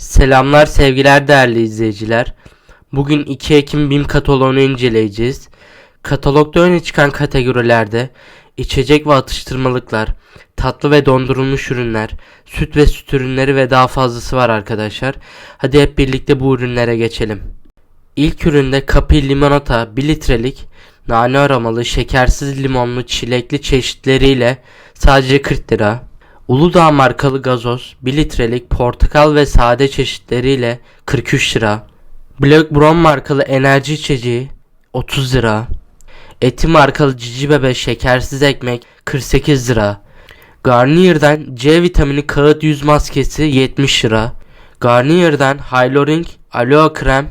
Selamlar sevgiler değerli izleyiciler. Bugün 2 Ekim BİM kataloğunu inceleyeceğiz. Katalogda öne çıkan kategorilerde içecek ve atıştırmalıklar, tatlı ve dondurulmuş ürünler, süt ve süt ürünleri ve daha fazlası var arkadaşlar. Hadi hep birlikte bu ürünlere geçelim. İlk üründe Kapi limonata 1 litrelik nane aromalı şekersiz limonlu çilekli çeşitleriyle sadece 40 lira. Uludağ markalı gazoz 1 litrelik portakal ve sade çeşitleriyle 43 lira. Black Brown markalı enerji içeceği 30 lira. Eti markalı cici bebe şekersiz ekmek 48 lira. Garnier'den C vitamini kağıt yüz maskesi 70 lira. Garnier'den Hyaluronic Aloe Krem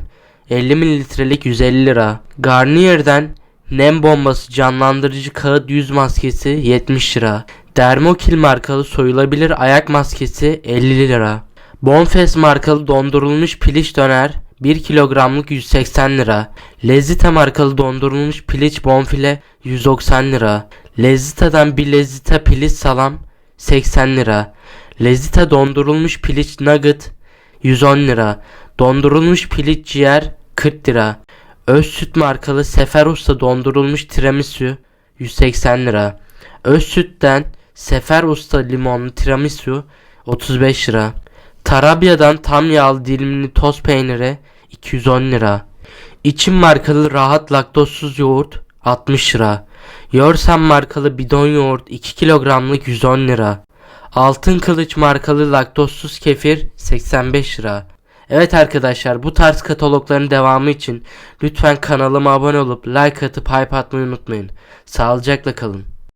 50 mililitrelik 150 lira. Garnier'den Nem bombası canlandırıcı kağıt yüz maskesi 70 lira. Dermokil markalı soyulabilir ayak maskesi 50 lira. Bonfes markalı dondurulmuş piliç döner 1 kilogramlık 180 lira. Lezzita markalı dondurulmuş piliç bonfile 190 lira. Lezzita'dan bir Lezzita piliç salam 80 lira. Lezzita dondurulmuş piliç nugget 110 lira. Dondurulmuş piliç ciğer 40 lira. Öz süt markalı Sefer Usta dondurulmuş tiramisu 180 lira. Öz sütten Sefer Usta limonlu tiramisu 35 lira. Tarabya'dan tam yağlı dilimli toz peyniri 210 lira. İçim markalı rahat laktozsuz yoğurt 60 lira. Yorsan markalı bidon yoğurt 2 kilogramlık 110 lira. Altın Kılıç markalı laktozsuz kefir 85 lira. Evet arkadaşlar bu tarz katalogların devamı için lütfen kanalıma abone olup like atıp hype atmayı unutmayın. Sağlıcakla kalın.